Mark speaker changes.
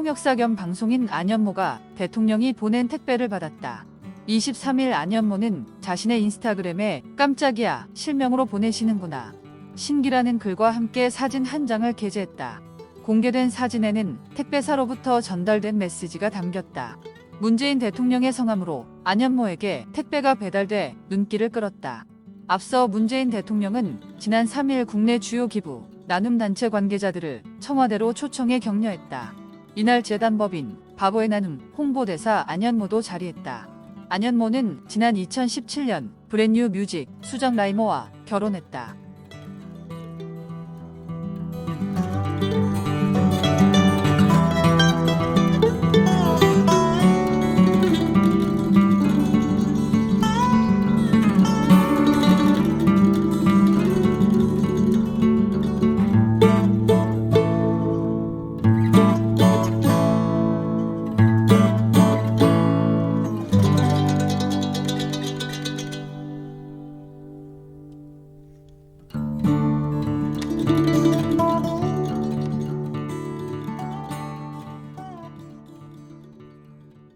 Speaker 1: 통역사 겸 방송인 안현모가 대통령이 보낸 택배를 받았다. 23일 안현모는 자신의 인스타그램에 깜짝이야 실명으로 보내시는구나. 신기라는 글과 함께 사진 한 장을 게재했다. 공개된 사진에는 택배사로부터 전달된 메시지가 담겼다. 문재인 대통령의 성함으로 안현모에게 택배가 배달돼 눈길을 끌었다. 앞서 문재인 대통령은 지난 3일 국내 주요 기부, 나눔 단체 관계자들을 청와대로 초청해 격려했다. 이날 재단법인 바보의 나눔 홍보대사 안현모도 자리했다. 안현모는 지난 2017년 브랜뉴 뮤직 수정 라이모와 결혼했다.